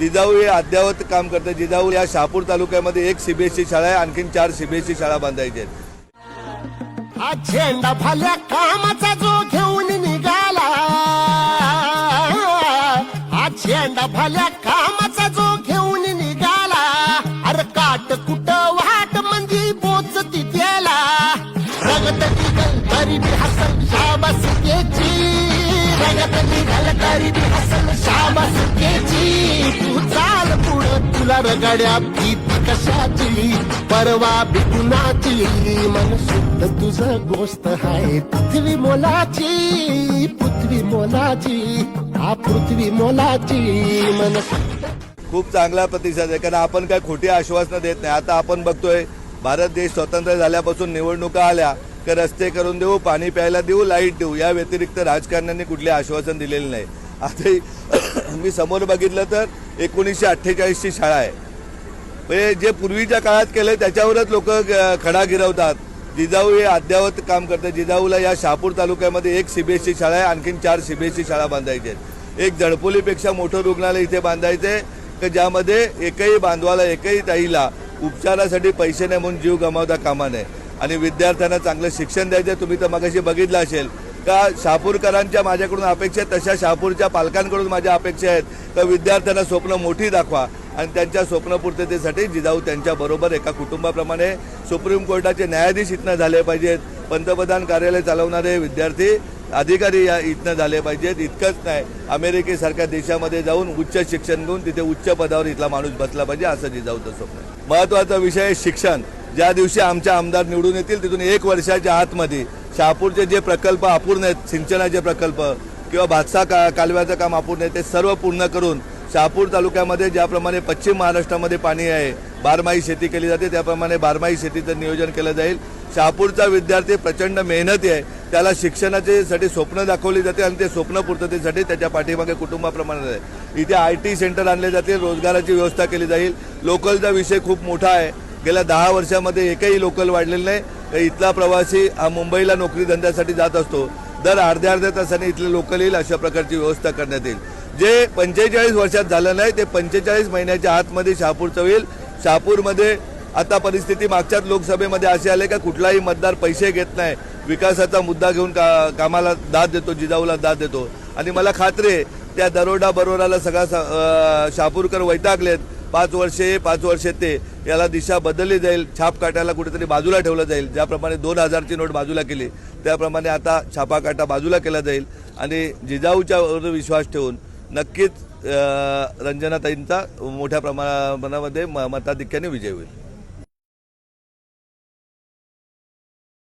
जिजाऊ हे अद्ययावत काम करते जिजाऊ या शहापूर तालुक्यामध्ये एक सीबीएसई शाळा आहे. आणखीन चार सीबीएसई शाळा बांधायच्या आहेत. हा झेंडा भल्या कामाचा जो घेऊन निघाला. हा झेंडा भल्या कामाचा जो घेऊन निघाला. अरे काट कुट वाट मंदी बोचती त्याला रगत निघल तरी बी हसल शाबास केची रगत निघल तरी बी हसल शाबास केची तुला रगड्या भीती कशाची? परवा बिकुनाची मन शुद्ध तुझं गोष्ट आहे. पृथ्वी मोलाची पृथ्वी मोलाची. हा पृथ्वी मोलाची मन खूप चांगला प्रतिसाद आहे कारण आपण काय खोटी आश्वासनं देत नाही. आता आपण बघतोय भारत देश स्वतंत्र झाल्यापासून निवडणुका आल्या की रस्ते करून देऊ पाणी प्यायला देऊ लाइट देऊ या व्यतिरिक्त राजकारण्यांनी कुठले आश्वासन दिलेले नाही. आता मी समोर बघितलं तर एकोणीसशे अठ्ठेचाळीसची शाळा आहे. म्हणजे जे पूर्वीच्या काळात केलं त्याच्यावरच लोक खडा गिरवतात. जिजाऊ हे अद्ययावत काम करते जिजाऊला या शहापूर तालुक्यामध्ये एक सीबीएसई शाळा आहे आणखीन चार सीबीएसई शाळा बांधायच्या आहेत. एक जडपोलीपेक्षा मोठं रुग्णालय इथे बांधायचे की ज्यामध्ये एकही बांधवाला एकही ताईला उपचारासाठी पैसे नाही म्हणून जीव गमावता कामा नये. आणि विद्यार्थ्यांना चांगलं शिक्षण द्यायचं तुम्ही तर मगाशी बघितलं असेल. का शहापूरकरांच्या माझ्याकडून अपेक्षा आहेत तशा शहापूरच्या पालकांकडून माझ्या अपेक्षा आहेत. का विद्यार्थ्यांना स्वप्न मोठी दाखवा आणि त्यांच्या स्वप्नपूर्ततेसाठी जिजाऊ त्यांच्याबरोबर एका कुटुंबाप्रमाणे सुप्रीम कोर्टाचे न्यायाधीश इथनं झाले पाहिजेत. पंतप्रधान कार्यालय चालवणारे विद्यार्थी अधिकारी या इथनं झाले पाहिजेत. इतकंच नाही अमेरिकेसारख्या देशामध्ये जाऊन उच्च शिक्षण घेऊन तिथे उच्च पदावर इथला माणूस बसला पाहिजे असं जिजाऊचं स्वप्न महत्त्वाचा महत्त्वाचा विषय शिक्षण. ज्या दिवशी आमच्या आमदार निवडून येतील तिथून एक वर्षाच्या आतमध्ये शहापूरचे जे प्रकल्प अपूर्ण आहेत सिंचनाचे प्रकल्प किंवा भातसा का कालव्याचं काम अपूर्ण आहे ते सर्व पूर्ण करून शहापूर तालुक्यामध्ये ज्याप्रमाणे पश्चिम महाराष्ट्रामध्ये पाणी आहे बारमाही शेती केली जाते त्याप्रमाणे बारमाही शेतीचं नियोजन केलं जाईल. शहापूरचा विद्यार्थी प्रचंड मेहनती आहे त्याला शिक्षणाच्यासाठी स्वप्न दाखवली जाते आणि ते स्वप्न पूर्ततेसाठी त्याच्या पाठीमागे कुटुंबाप्रमाणे आहे. इथे आय टी सेंटर आणले जातील रोजगाराची व्यवस्था केली जाईल. लोकलचा विषय खूप मोठा आहे. गेल्या दहा वर्षामध्ये एकही लोकल वाढलेलं नाही. इथला प्रवासी हा मुंबईला नोकरी धंद्यासाठी जात असतो. दर अर्ध्या अर्ध्या तासाने इथले लोकल येईल अशा प्रकारची व्यवस्था करण्यात येईल. जे पंचेचाळीस वर्षात झालं नाही ते पंचेचाळीस महिन्याच्या आतमध्ये शहापूरचं होईल. शहापूरमध्ये आता परिस्थिती मागच्याच लोकसभेमध्ये अशी आले का कुठलाही मतदार पैसे घेत नाही. विकासाचा मुद्दा घेऊन का कामाला दाद देतो जिजाऊला दाद देतो. आणि मला खात्री आहे त्या दरोडा बरोडाला सगळा स- शहापूरकर वैतागलेत. पाच वर्षे पाच वर्षे ते. याला दिशा बदलली जाईल. छाप काटायला कुठेतरी बाजूला ठेवलं जाईल. ज्याप्रमाणे दोन हजारची नोट बाजूला केली त्याप्रमाणे आता छापा काटा बाजूला केला जाईल. आणि जिजाऊच्यावर विश्वास ठेवून नक्कीच रंजनाताईंचा मोठ्या प्रमाणामध्ये म- मताधिक्याने विजय होईल.